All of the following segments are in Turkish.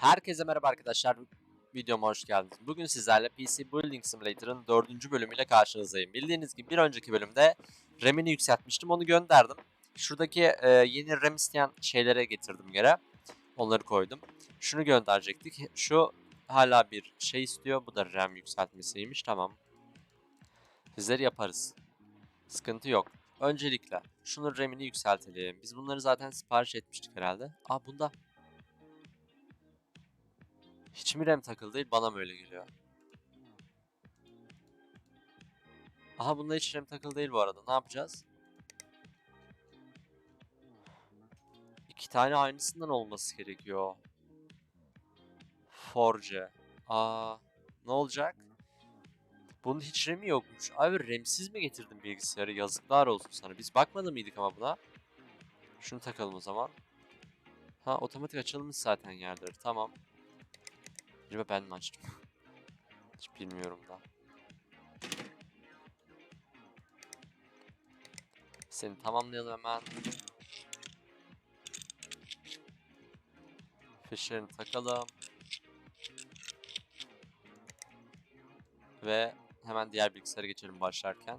Herkese merhaba arkadaşlar. Videoma hoş geldiniz. Bugün sizlerle PC Building Simulator'ın 4. bölümüyle karşınızdayım. Bildiğiniz gibi bir önceki bölümde RAM'ini yükseltmiştim. Onu gönderdim. Şuradaki e, yeni RAM isteyen şeylere getirdim yere. Onları koydum. Şunu gönderecektik. Şu hala bir şey istiyor. Bu da RAM yükseltmesiymiş. Tamam. Bizleri yaparız. Sıkıntı yok. Öncelikle şunun RAM'ini yükseltelim. Biz bunları zaten sipariş etmiştik herhalde. Aa bunda hiç mi RAM takılı değil? Bana mı öyle geliyor? Aha bunda hiç RAM takılı değil bu arada. Ne yapacağız? İki tane aynısından olması gerekiyor. Forge. Aa, ne olacak? Bunun hiç RAM'i yokmuş. Abi RAM'siz mi getirdin bilgisayarı? Yazıklar olsun sana. Biz bakmadı mıydık ama buna? Şunu takalım o zaman. Ha otomatik açılmış zaten yerleri. Tamam. Acaba ben mi açtım? Hiç bilmiyorum da. Seni tamamlayalım hemen. Fişlerini takalım. Ve hemen diğer bilgisayara geçelim başlarken.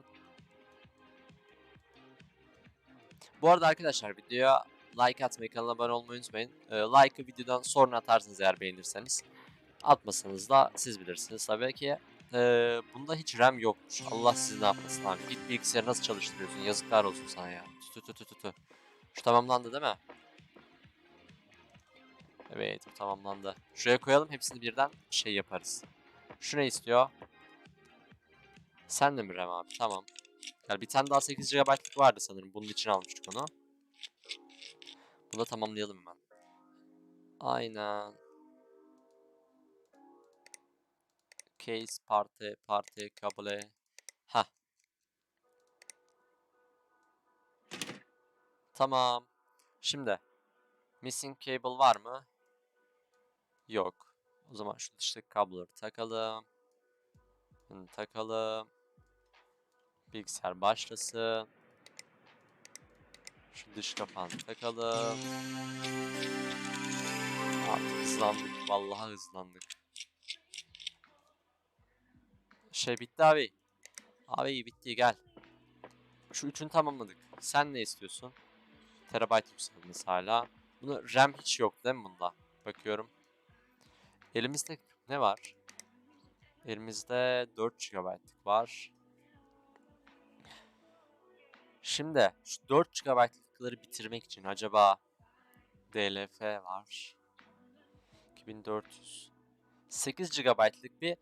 Bu arada arkadaşlar videoya like atmayı, kanala abone olmayı unutmayın. Ee, like'ı videodan sonra atarsınız eğer beğenirseniz. Atmasanız da siz bilirsiniz tabii ki. Ee, bunda hiç RAM yokmuş. Allah sizi ne yapmasın abi. Git bilgisayarı nasıl çalıştırıyorsun? Yazıklar olsun sana ya. Tü tü tü tü tü. Şu tamamlandı değil mi? Evet bu tamamlandı. Şuraya koyalım hepsini birden şey yaparız. Şu ne istiyor? Sen de mi RAM abi? Tamam. Yani bir tane daha 8 GB'lık vardı sanırım. Bunun için almıştık onu. Bunu da tamamlayalım hemen. Aynen. Case parti parti kabule. Ha. Tamam. Şimdi missing cable var mı? Yok. O zaman şu dıştaki kabloları takalım. Bunu takalım. Bilgisayar başlasın. Şu dış kapağını takalım. Artık hızlandık. Vallahi hızlandık. Şey bitti abi. Abi bitti gel. Şu üçünü tamamladık. Sen ne istiyorsun? Terabayt yükselmesi hala. Bunu RAM hiç yok değil mi bunda? Bakıyorum. Elimizde ne var? Elimizde 4 GB'lık var. Şimdi şu 4 GB'lıkları bitirmek için acaba DLF var. 2400. 8 GB'lık bir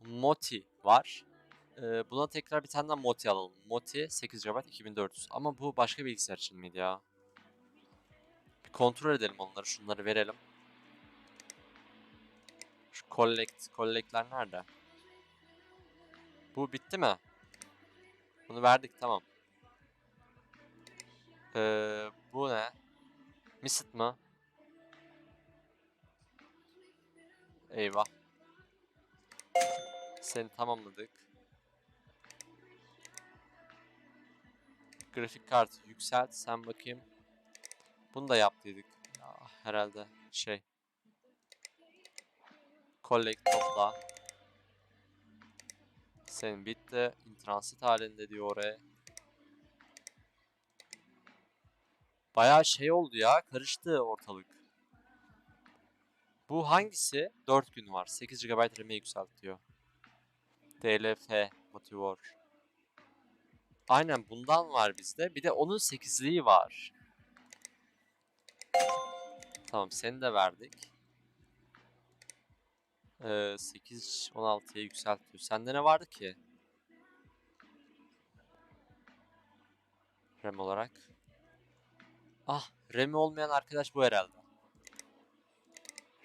Moti var. Ee, buna tekrar bir tane daha Moti alalım. Moti 8 GB 2400. Ama bu başka bilgisayar için miydi ya? Bir kontrol edelim onları. Şunları verelim. Şu collect, collect'ler nerede? Bu bitti mi? Bunu verdik tamam. Ee, bu ne? Misit mı? Eyvah. Seni tamamladık. Grafik kartı yükselt. Sen bakayım. Bunu da yaptıydık. Ya, herhalde şey. Collect topla. Senin bitti. Intransit halinde diyor oraya. Bayağı şey oldu ya. Karıştı ortalık. Bu hangisi? 4 gün var. 8 GB RAM'e yükseltiyor. DLF Motivor. Aynen bundan var bizde. Bir de onun 8'liği var. Tamam seni de verdik. Ee, 8 16'ya yükseltiyor. Sende ne vardı ki? RAM olarak. Ah, RAM'i olmayan arkadaş bu herhalde.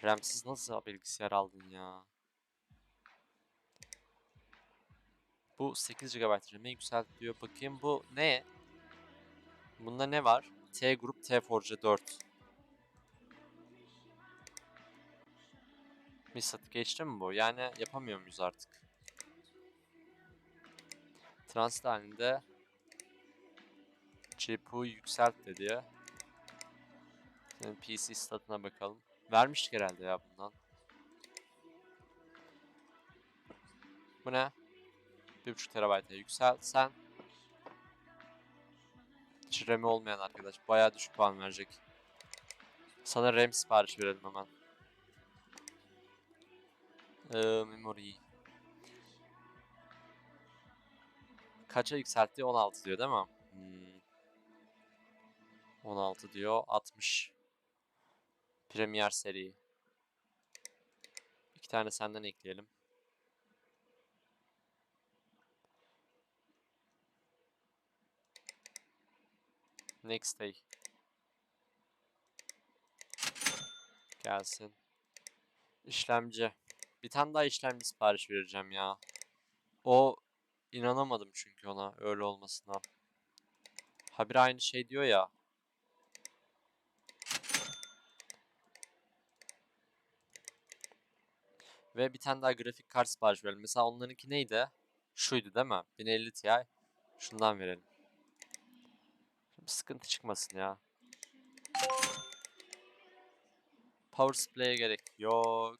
RAM'siz nasıl bilgisayar aldın ya? Bu 8 GB RAM'e yükseltiyor. Bakayım bu ne? Bunda ne var? T grup T Forge 4. Misat geçti mi bu? Yani yapamıyor muyuz artık? Transit halinde GPU yükselt dedi. Senin PC statına bakalım. Vermiştik herhalde ya bundan. Bu ne? 1.5 terabayta yükseltsen. Hiç RAM'i olmayan arkadaş. Bayağı düşük puan verecek. Sana RAM sipariş verelim hemen. Ee, memory. Kaça yükseltti? 16 diyor değil mi? Hmm. 16 diyor. 60. Premier seri. İki tane senden ekleyelim. Next day. Gelsin. İşlemci. Bir tane daha işlemci sipariş vereceğim ya. O inanamadım çünkü ona öyle olmasına. Habire aynı şey diyor ya. Ve bir tane daha grafik kart sipariş verelim. Mesela onlarınki neydi? Şuydu değil mi? 1050 Ti. Şundan verelim. Şimdi sıkıntı çıkmasın ya. Power supply'e gerek yok.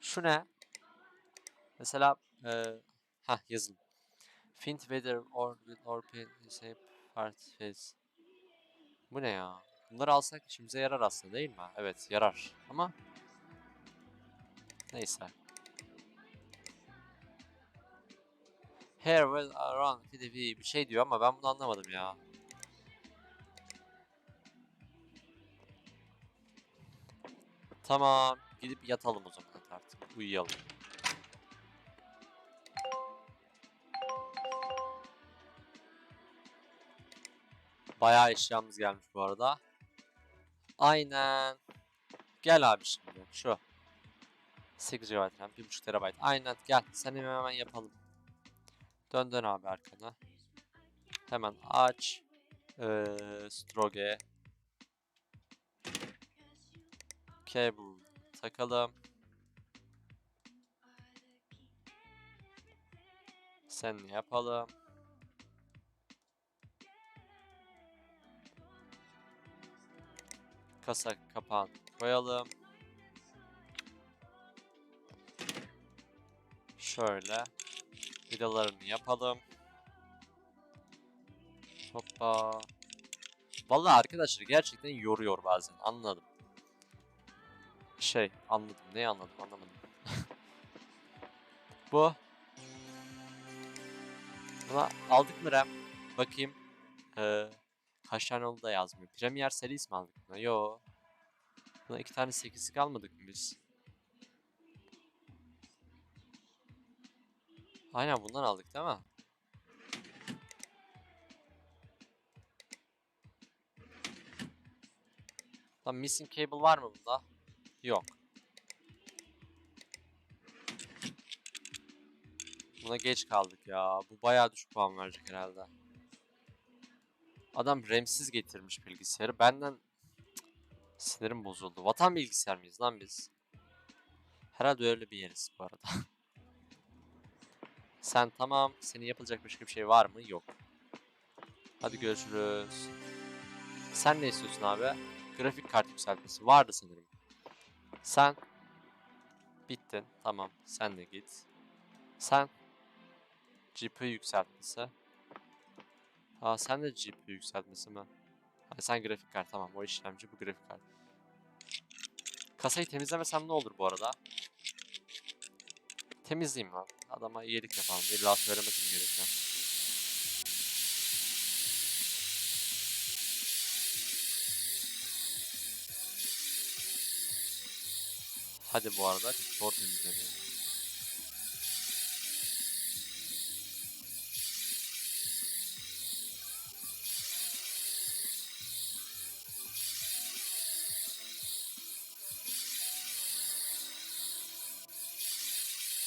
Şu ne? Mesela e, ha yazın. Fint weather or with or shape part face. Bu ne ya? Bunları alsak işimize yarar aslında değil mi? Evet yarar ama neyse. Here will around PDP bir şey diyor ama ben bunu anlamadım ya. Tamam. Gidip yatalım o zaman artık. Uyuyalım. Bayağı eşyamız gelmiş bu arada. Aynen. Gel abi şimdi. Şu. 8 GB RAM, 1.5 TB. Aynen gel. Seni hemen yapalım. Dön dön abi arkana. Hemen aç. Ee, Stroge. Cable takalım. Sen yapalım. Kasa kapağını koyalım. Şöyle. Vidalarını yapalım. Hoppa. Vallahi arkadaşlar gerçekten yoruyor bazen. Anladım. Şey anladım. Neyi anladım anlamadım. Bu. Buna aldık mı RAM? Bakayım. Ee, kaç tane oldu da yazmıyor. Premier serisi mi aldık buna? Yo. Buna iki tane 8'lik almadık mı biz? Aynen bundan aldık değil mi? Lan missing cable var mı bunda? Yok. Buna geç kaldık ya. Bu bayağı düşük puan verecek herhalde. Adam RAM'siz getirmiş bilgisayarı. Benden sinirim bozuldu. Vatan bilgisayar mıyız lan biz? Herhalde öyle bir yeriz bu arada. Sen tamam. Senin yapılacak başka bir şey var mı? Yok. Hadi görüşürüz. Sen ne istiyorsun abi? Grafik kart yükseltmesi vardı sanırım. Sen bittin. Tamam. Sen de git. Sen GPU yükseltmesi. Aa sen de GPU yükseltmesi mi? Ha, sen grafik kart tamam. O işlemci bu grafik kart. Kasayı temizlemesem ne olur bu arada? Temizleyeyim lan. Adama iyilik yapalım. İlla söylemek mi gerekiyor? Hadi bu arada zor temizleniyor.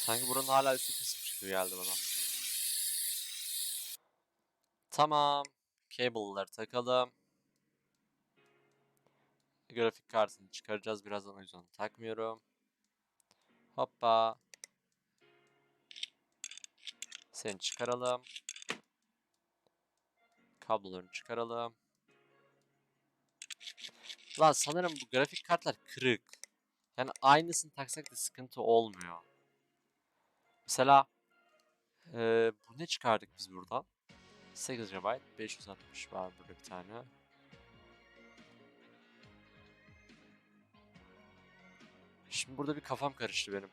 Sanki buranın hala üstü pismiş gibi geldi bana. Tamam. Cable'ları takalım. Grafik kartını çıkaracağız birazdan o yüzden takmıyorum. Hoppa. Seni çıkaralım. Kablolarını çıkaralım. Lan sanırım bu grafik kartlar kırık. Yani aynısını taksak da sıkıntı olmuyor. Mesela eee, bu ne çıkardık biz buradan? 8 GB 560 var burada bir tane. Şimdi burada bir kafam karıştı benim.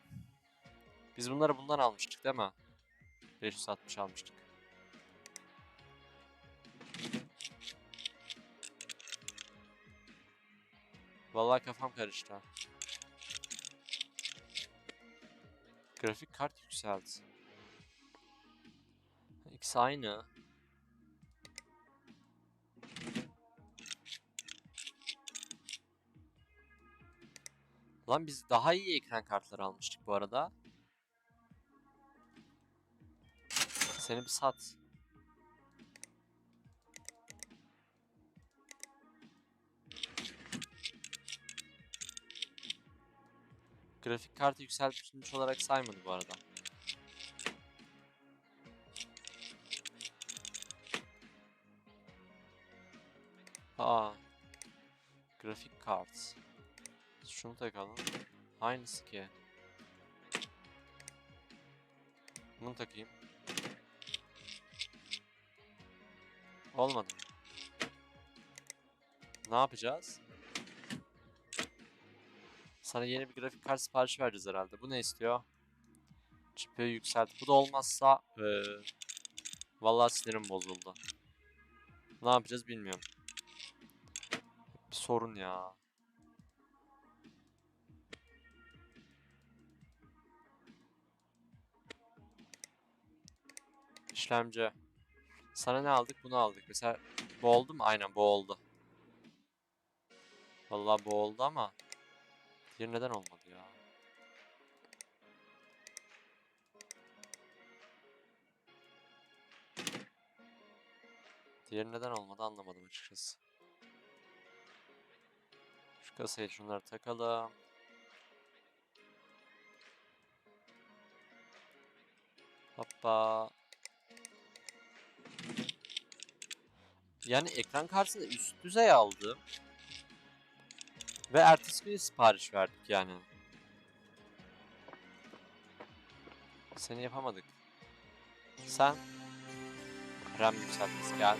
Biz bunları bundan almıştık değil mi? 560 almıştık. Vallahi kafam karıştı. Grafik kart yükseldi. İkisi aynı. Lan biz daha iyi ekran kartları almıştık bu arada. Seni bir sat. Grafik kartı yükseltmiş olarak saymadı bu arada. Aa. Grafik kart. Şunu takalım. Aynısı ki. Bunu takayım. Olmadı. Ne yapacağız? Sana yeni bir grafik kart siparişi vereceğiz herhalde. Bu ne istiyor? GPU yükselt. Bu da olmazsa eee vallahi sinirim bozuldu. Ne yapacağız bilmiyorum. Bir sorun ya. İşlemci. Sana ne aldık? Bunu aldık. Mesela bu oldu mu? Aynen bu oldu. Vallahi bu oldu ama diğeri neden olmadı ya? Diğeri neden olmadı anlamadım açıkçası. Şu kasayı şunları takalım. Hoppa. Yani ekran kartını üst düzey aldım. Ve ertesi gün sipariş verdik yani. Seni yapamadık. Sen RAM yükseltmesi gel.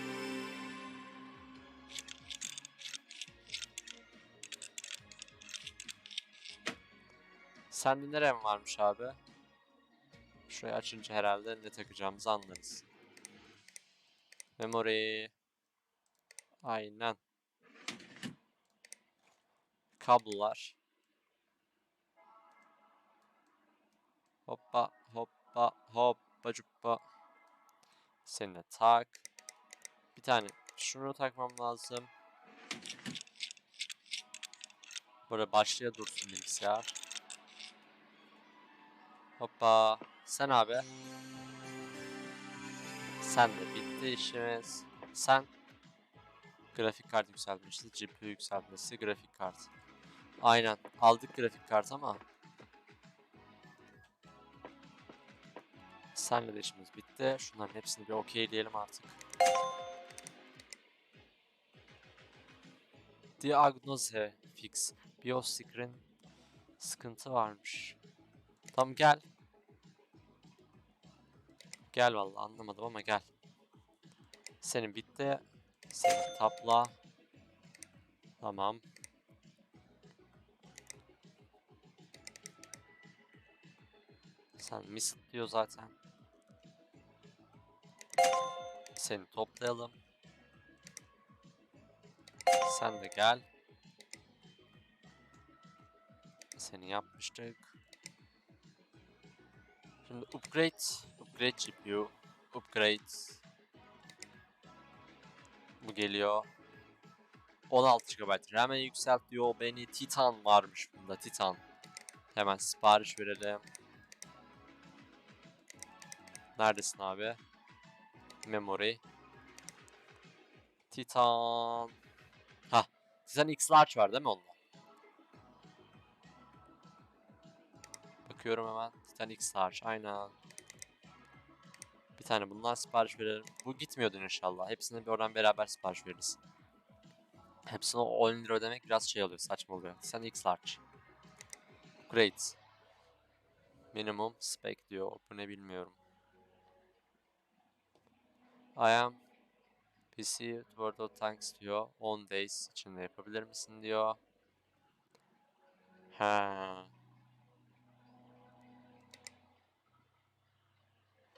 Sende ne RAM varmış abi? Şurayı açınca herhalde ne takacağımızı anlarız. Memory. Aynen. Kablolar. Hoppa hoppa hoppa cuppa. Seni de tak. Bir tane şunu takmam lazım. Böyle başlaya dursun bilgisayar. Hoppa. Sen abi. Sen de bitti işimiz. Sen grafik kart yükseltmişti. GPU yükseltmesi, grafik kart. Aynen. Aldık grafik kart ama Senle de işimiz bitti. Şunların hepsini bir okeyleyelim artık. Diagnoze fix. Bioscreen sıkıntı varmış. Tamam gel. Gel vallahi anlamadım ama gel. Senin bitti. Senin tapla. Tamam. Sen miss diyor zaten. Seni toplayalım. Sen de gel. Seni yapmıştık. Şimdi upgrade, upgrade GPU, upgrade. Bu geliyor. 16 GB RAM'e yükselt diyor. Beni Titan varmış bunda Titan. Hemen sipariş verelim. Neredesin abi? Memory. Titan. Ha, Titan X Large var değil mi onda? Bakıyorum hemen. Titan X Large. Aynen. Bir tane bundan sipariş verelim. Bu gitmiyordu inşallah. Hepsini bir oradan beraber sipariş veririz. Hepsine 10 lira ödemek biraz şey oluyor, saçma oluyor. Sen X large. Great. Minimum spec diyor. Bu ne bilmiyorum. I am PC World of Tanks diyor. 10 days içinde yapabilir misin diyor. Ha.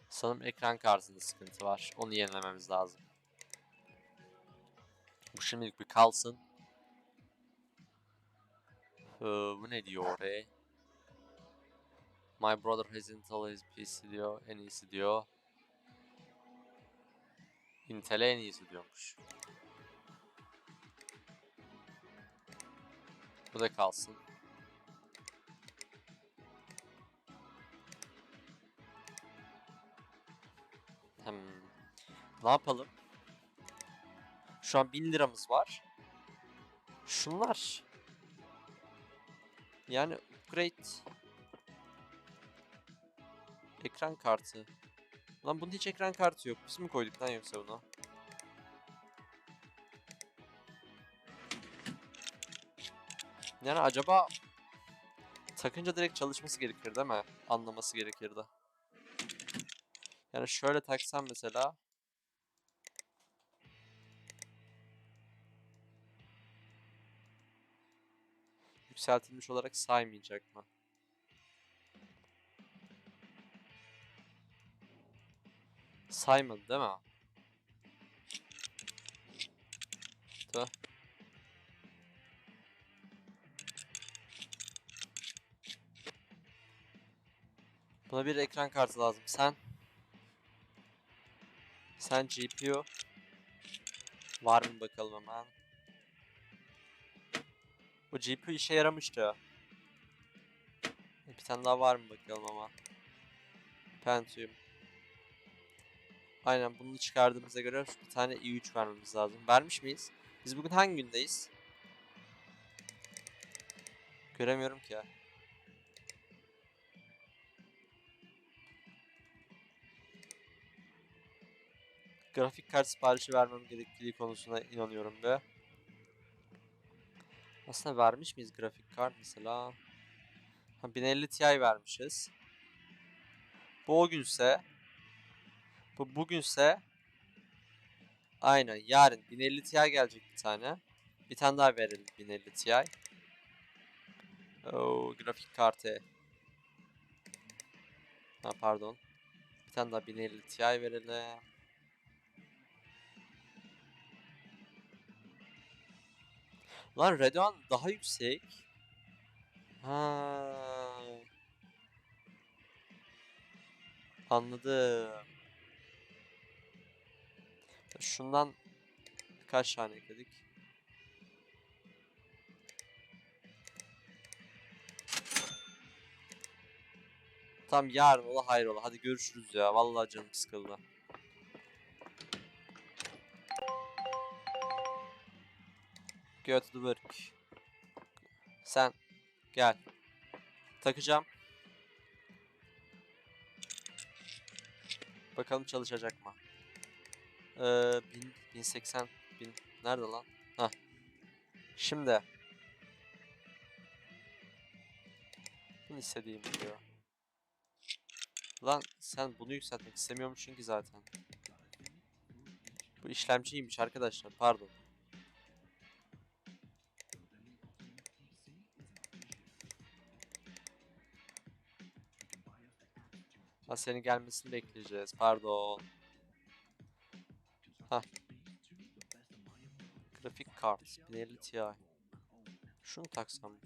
Sanırım ekran kartında sıkıntı var. Onu yenilememiz lazım. Bu şimdilik bir kalsın. Ee, bu ne diyor oraya? My brother has Intel his PC diyor. En iyisi diyor. Intel'e en iyisi diyormuş. Bu da kalsın. Hmm. Ne yapalım? Şu an 1000 liramız var. Şunlar. Yani upgrade. Ekran kartı. Lan bunun hiç ekran kartı yok. Biz mi koyduk lan yoksa bunu? Yani acaba takınca direkt çalışması gerekir değil mi? Anlaması gerekirdi. Yani şöyle taksam mesela yükseltilmiş olarak saymayacak mı? Saymadı değil mi? Tüh. Buna bir ekran kartı lazım. Sen sen GPU var mı bakalım hemen. Bu GPU işe yaramıştı. Bir tane daha var mı bakalım ama. Pentium. Aynen bunu çıkardığımıza göre bir tane i3 vermemiz lazım. Vermiş miyiz? Biz bugün hangi gündeyiz? Göremiyorum ki ya. Grafik kart siparişi vermem gerektiği konusuna inanıyorum be. Aslında vermiş miyiz grafik kart mesela? Ha, 1050 Ti vermişiz. Bu o günse bu bugünse aynen yarın 1050 Ti gelecek bir tane. Bir tane daha verelim 1050 Ti. Oo, grafik kartı. Ha pardon. Bir tane daha 1050 Ti verelim. Lan Radeon daha yüksek. Ha. Anladım. Şundan kaç tane ekledik? Tam yarın ola hayır ola. Hadi görüşürüz ya. Vallahi canım sıkıldı. Go to the work. Sen gel. Takacağım. Bakalım çalışacak mı? Ee, 1000, 1080 bin nerede lan? Ha. Şimdi. Bunu istediğim diyor. Lan sen bunu yükseltmek istemiyormuşsun ki zaten. Bu işlemciymiş arkadaşlar pardon. Ha senin gelmesini bekleyeceğiz. Pardon. Ha. Grafik kart 1050 Ti. Şunu taksam.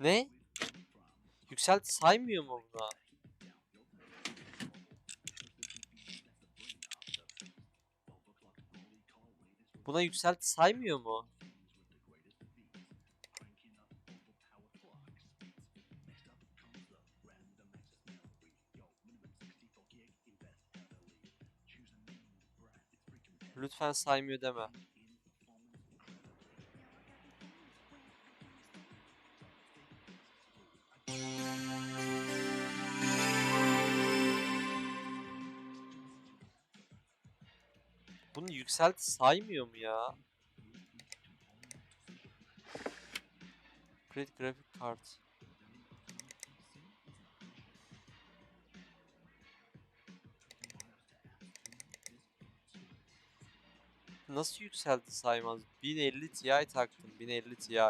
Ne? Yükselt saymıyor mu buna? Buna yükselt saymıyor mu? lütfen saymıyor deme. Bunu yükselt saymıyor mu ya? Create graphic card. Nasıl yükseldi saymaz? 1050 Ti taktım. 1050 Ti.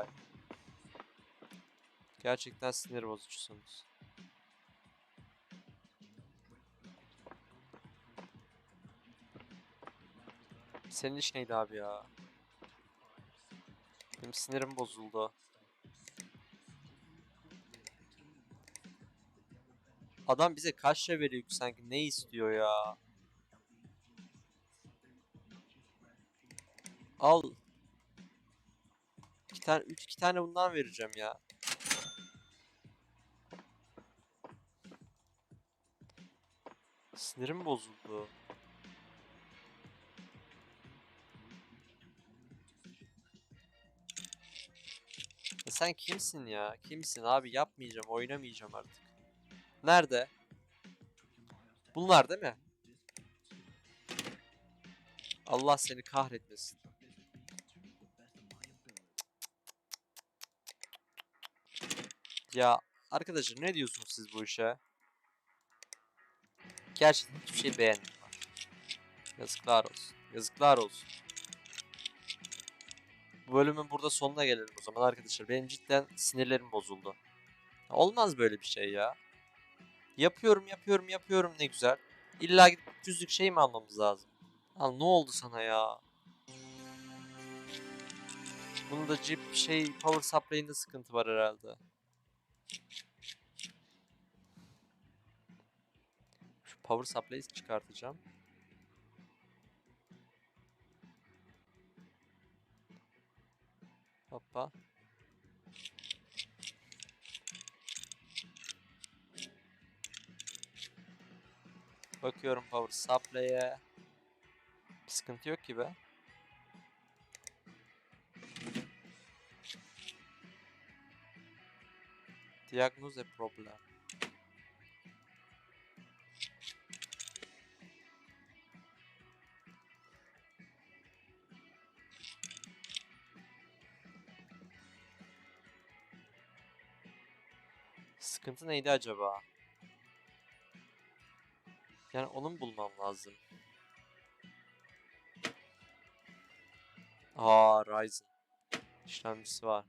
Gerçekten sinir bozucusunuz. Senin iş neydi abi ya? Benim sinirim bozuldu. Adam bize kaç veriyor ki sanki ne istiyor ya? Al. İki tane, üç iki tane bundan vereceğim ya. Sinirim bozuldu. Ya sen kimsin ya? Kimsin abi? Yapmayacağım, oynamayacağım artık. Nerede? Bunlar değil mi? Allah seni kahretmesin. Ya arkadaşlar ne diyorsunuz siz bu işe? Gerçekten hiçbir şey beğenmedim. Yazıklar olsun. Yazıklar olsun. Bu bölümün burada sonuna gelelim o zaman arkadaşlar. Benim cidden sinirlerim bozuldu. Olmaz böyle bir şey ya. Yapıyorum yapıyorum yapıyorum ne güzel. İlla gidip 300'lük şey mi almamız lazım? Al ne oldu sana ya? Bunda cip şey power supply'inde sıkıntı var herhalde. Şu power supply'ı çıkartacağım. Hoppa. Bakıyorum power supply'e. Bir sıkıntı yok gibi. Diagnoze problem. Sıkıntı neydi acaba? Yani onu mu bulmam lazım? Aa Ryzen. İşlemcisi var.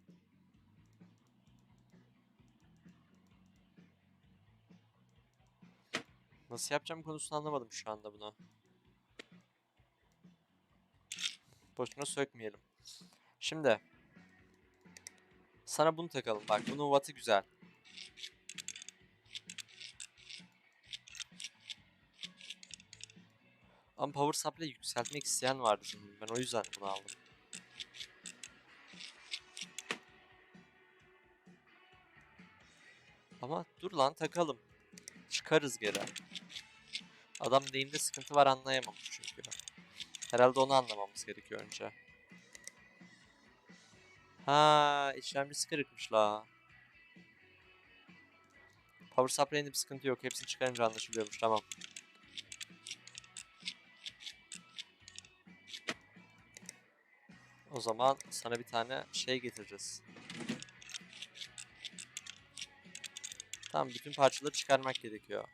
Nasıl yapacağım konusunu anlamadım şu anda bunu. Boşuna sökmeyelim. Şimdi. Sana bunu takalım. Bak bunun wattı güzel. Ama power supply yükseltmek isteyen vardı sanırım. Ben o yüzden bunu aldım. Ama dur lan takalım. Çıkarız geri. Adam neyinde sıkıntı var anlayamamış çünkü. Herhalde onu anlamamız gerekiyor önce. Ha, işlemcisi kırıkmış la. Power supply'inde bir sıkıntı yok. Hepsini çıkarınca anlaşılıyormuş. Tamam. O zaman sana bir tane şey getireceğiz. Tamam bütün parçaları çıkarmak gerekiyor.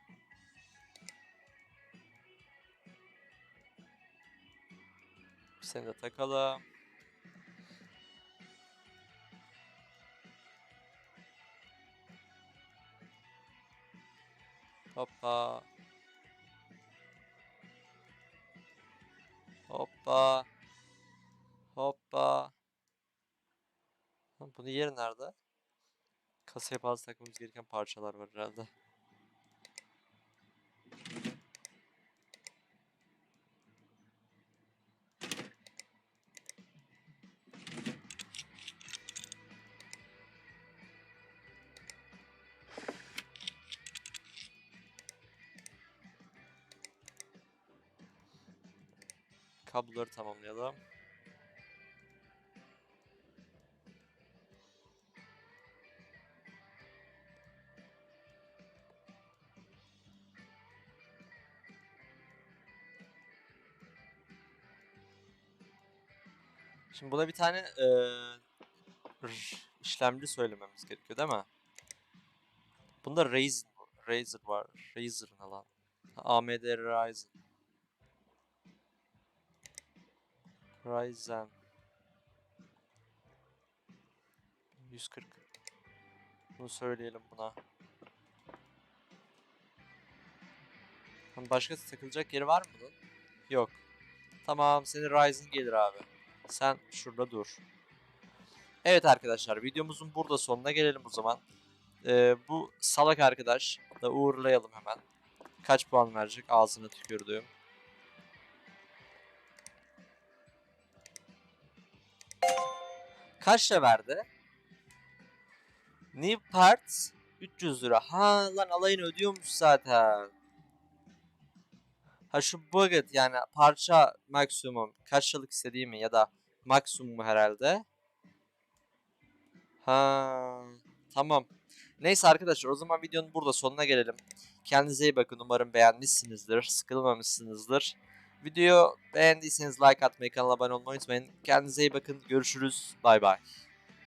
Seni de takalım. Hoppa. Hoppa. Hoppa. Lan Bunun yeri nerede? Kasaya bazı takmamız gereken parçalar var herhalde. Kabloları tamamlayalım. Şimdi buna bir tane r- işlemci söylememiz gerekiyor değil mi? Bunda Ryzen, Razer var. Razer ne lan? AMD Ryzen. Ryzen. 140. Bunu söyleyelim buna. Başka takılacak yeri var mı bunun? Yok. Tamam senin Ryzen gelir abi. Sen şurada dur. Evet arkadaşlar videomuzun burada sonuna gelelim o zaman. Ee, bu salak arkadaş da uğurlayalım hemen. Kaç puan verecek ağzına tükürdüğüm. Kaçla verdi? New parts 300 lira. Ha lan alayını ödüyormuş zaten. Ha şu buget yani parça maksimum kaç yıllık istediğimi ya da maksimum herhalde. Ha tamam. Neyse arkadaşlar o zaman videonun burada sonuna gelelim. Kendinize iyi bakın. Umarım beğenmişsinizdir. Sıkılmamışsınızdır. Videoyu beğendiyseniz like atmayı, kanala abone olmayı unutmayın. Kendinize iyi bakın. Görüşürüz. Bay bay.